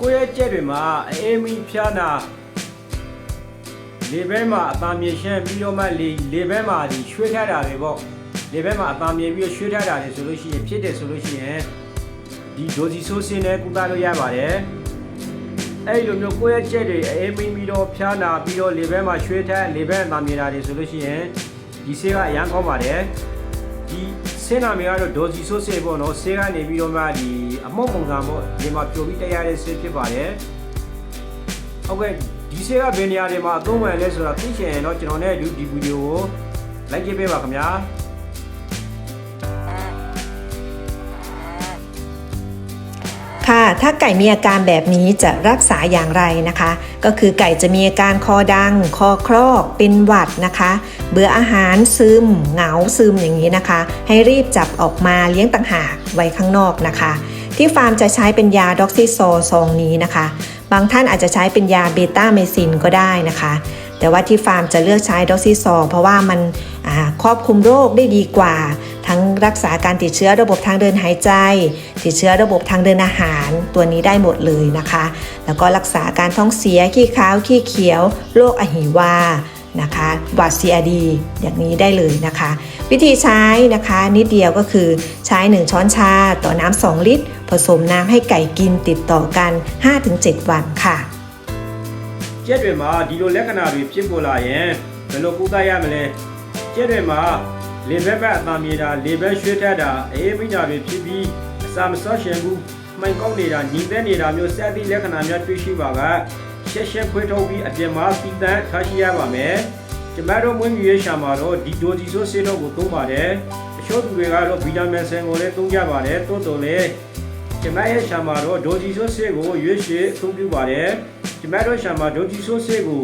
ကိုယ့်ရဲ့ကြက်တွေမှာအေးမီဖျားနာလေဘဲမှာအသားမြေရှမ်းပြီးတော့မှလေလေဘဲမှာဒီရွှေ့ထတာတွေပေါ့လေဘဲမှာအသားမြေပြီးတော့ရွှေ့ထတာတွေဆိုလို့ရှိရင်ဖြစ်တယ်ဆိုလို့ရှိရင်ဒီဒိုစီဆိုးစင်းနဲ့ကုသလို့ရပါတယ်အဲ့လိုမျိုးကိုယ့်ရဲ့ကြက်တွေအေးမီပြီးတော့ဖျားနာပြီးတော့လေဘဲမှာရွှေ့ထလေဘဲအသားမြေတာတွေဆိုလို့ရှိရင်ဒီဆေးကအရန်ကောင်းပါတယ်ဒီ ဆင်းနာမီကတော့ဒိုစီဆိုးဆေးပေါ့နော်ဆေးကနေပြီးတော့မှဒီအမောက်ပုံစံပေါ့ဒီမှာပြိုပြီးတရားရတဲ့ဆေးဖြစ်ပါတယ်ဟုတ်ကဲ့ဒီဆေးကဘယ်နေရာတွေမှာအသုံးဝင်လဲဆိုတာသိချင်ရင်တော့ကျွန်တော်နဲ့အတူဒီဗီဒီယိုကို like ကြည့်ပေးပါခင်ဗျာ ค่ะ ถ้าไก่มีอาการแบบนี้จะรักษาอย่างไรนะคะ ก็คือไก่จะมีอาการคอดัง คอครอก เป็นหวัดนะคะ เบื่ออาหารซึม เหงาซึมอย่างนี้นะคะ ให้รีบจับออกมาเลี้ยงต่างหากไว้ข้างนอกนะคะ ที่ฟาร์มจะใช้เป็นยาด็อกซิโซซองนี้นะคะ บางท่านอาจจะใช้เป็นยาเบต้าเมซินก็ได้นะคะ แต่ว่าที่ฟาร์มจะเลือกใช้ด็อกซิโซเพราะว่ามันครอบคุมโรคได้ดีกว่า ทั้งรักษาการติดเชื้อระบบทางเดินหายใจ ติดเชื้อระบบทางเดินอาหารตัวนี้ได้หมดเลยนะคะ แล้วก็รักษาการท้องเสียขี้ขาวขี้เขียวโรคอหิวานะคะหวัด CRD อย่างนี้ได้เลยนะคะ วิธีใช้นะคะนิดเดียวก็คือใช้ 1 ช้อนชาต่อน้ำ2ลิตร ผสมน้ำให้ไก่กินติดต่อกัน 5-7 วันค่ะ ကြက်တွေမှာဒီလိုလက္ခဏာတွေဖြစ်ပေါ်လာရင်ဘယ်လိုကုသရမလဲကြက်တွေမှာ လေဘက်ဘက်အသားမြေတာလေဘက်ရွှေ့ထက်တာအေးမိတာတွေဖြစ်ပြီးအစာမစောရှင်ဘူးမှိန်ကောက်နေတာညီသက်နေတာမျိုးစက်သည့်လက္ခဏာများတွေ့ရှိပါကရှက်ရှက်ခွေးထုတ်ပြီးအပြင်မှာစီတန်းထားရှိရပါမယ်ကျမတို့မွေးမြူရေးရှာမှာတော့ဒီဒိုဂျီဆိုဆေးတော့ကိုသုံးပါတယ်အချို့သူတွေကတော့ဗီတာမင်ဆန်ကိုလည်းသုံးကြပါတယ်တိုးတော်လည်းကျမရဲ့ရှာမှာတော့ဒိုဂျီဆိုဆေးကိုရွေးချယ်အသုံးပြုပါတယ်ကျမတို့ရှာမှာဒိုဂျီဆိုဆေးကို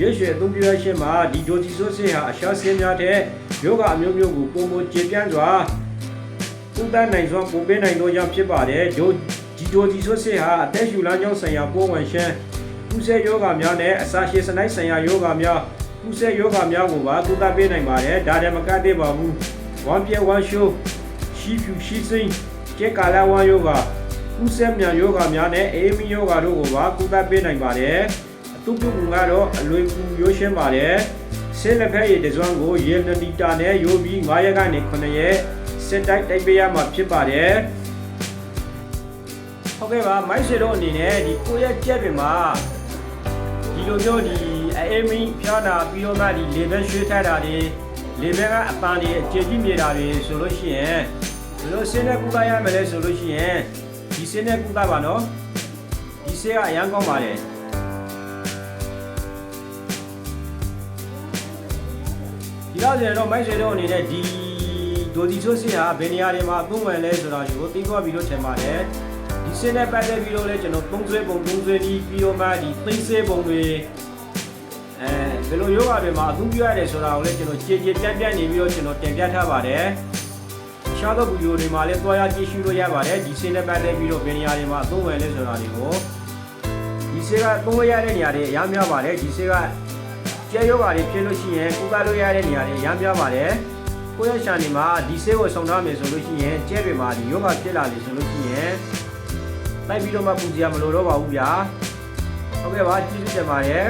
ရွေးချယ်အသုံးပြုရခြင်းမှာဒီဒိုဂျီဆိုဆေးဟာအရှာဆေးများတဲ့ ယောဂအမျိုးမျိုးကိုပုံမကျေပြန့်စွာကုသနိုင်စွာပုံပေးနိုင်သောကြောင့်ဖြစ်ပါတယ်ဒိုဒီဒိုဒီဆိုဆေဟာအသက်ရှူလမ်းကြောင်းဆိုင်ရာပိုးဝင်ရှမ်းကုသယောဂများနဲ့အစာရှည်စနိုက်ဆိုင်ရာယောဂများကုသယောဂများကိုပါကုသပေးနိုင်ပါတယ်ဒါတည်းမကသေးပါဘူးဝမ်ပြေဝမ်ရှိုရှိဖြူရှိစိန်ကျေကာလာဝမ်ယောဂကုသမြန်ယောဂများနဲ့အေမီယောဂတို့ကိုပါကုသပေးနိုင်ပါတယ်အတုပုကူကတော့အလွယ်ကူရိုးရှင်းပါတယ် ဆေးလက်ဖက်ရည်တစ်စွမ်းကိုရေနလီတာနဲ့ရိုးပြီး9ရက်ကနေ9ရက်စစ်တိုက်တိုက်ပေးရမှာဖြစ်ပါတယ်ဟုတ်ကဲ့ပါမိုက်ဆွေတို့အနေနဲ့ဒီကိုရက်ကြက်တွေမှာဒီလိုမျိုးဒီအေးမီဖျားနာပြီးတော့မှဒီလေဘက်ရွှေ့ထတာတွေလေဘက်ကအပန်းတွေအခြေကြီးမြေတာတွေဆိုလို့ရှိရင်ဘယ်လိုစင်းနဲ့ကုသရမလဲဆိုလို့ရှိရင်ဒီစင်းနဲ့ကုသပါနော်ဒီဆေးကအရန်ကောင်းပါတယ် ဒီတော့ကျတော့မိုက်ဆွေတို့အနေနဲ့ဒီဒိုဒီဆိုစစ်ဟာဘယ်နေရာတွေမှာအသုံးဝင်လဲဆိုတာကိုသိသွားပြီးတော့ထင်ပါတယ်ဒီစင်းနဲ့ပတ်သက်ပြီးတော့လည်းကျွန်တော်သုံးဆွဲပုံသုံးဆွဲပြီးပြီးတော့မှဒီသိစေးပုံတွေအဲဘယ်လိုယောဂတွေမှာအသုံးပြုရတယ်ဆိုတာကိုလည်းကျွန်တော်ကြည်ကြည်ပြန့်ပြန့်နေပြီးတော့ကျွန်တော်တင်ပြထားပါတယ်ရှားသောဗီဒီယိုတွေမှာလည်းတွားရကြည့်ရှုလို့ရပါတယ်ဒီစင်းနဲ့ပတ်သက်ပြီးတော့ဘယ်နေရာတွေမှာအသုံးဝင်လဲဆိုတာတွေကိုဒီဆေးကသုံးရတဲ့နေရာတွေအများများပါတယ်ဒီဆေးက ကျဲယောဂါတွေဖြစ်လို့ရှိရင်ကုသလို့ရတဲ့နေရာတွေအများများပါတယ်ကိုယ့်ရဲ့ရှာနေမှာဒီဆေးကိုဆောင်ထားမယ်ဆိုလို့ရှိရင်ကျဲတွေမှာဒီယောဂဖြစ်လာလေဆိုလို့ရှိရင်လိုက်ပြီးတော့မှပူကြမလို့တော့ပါဘူးဗျာဟုတ်ကဲ့ပါကျေးဇူးတင်ပါတယ်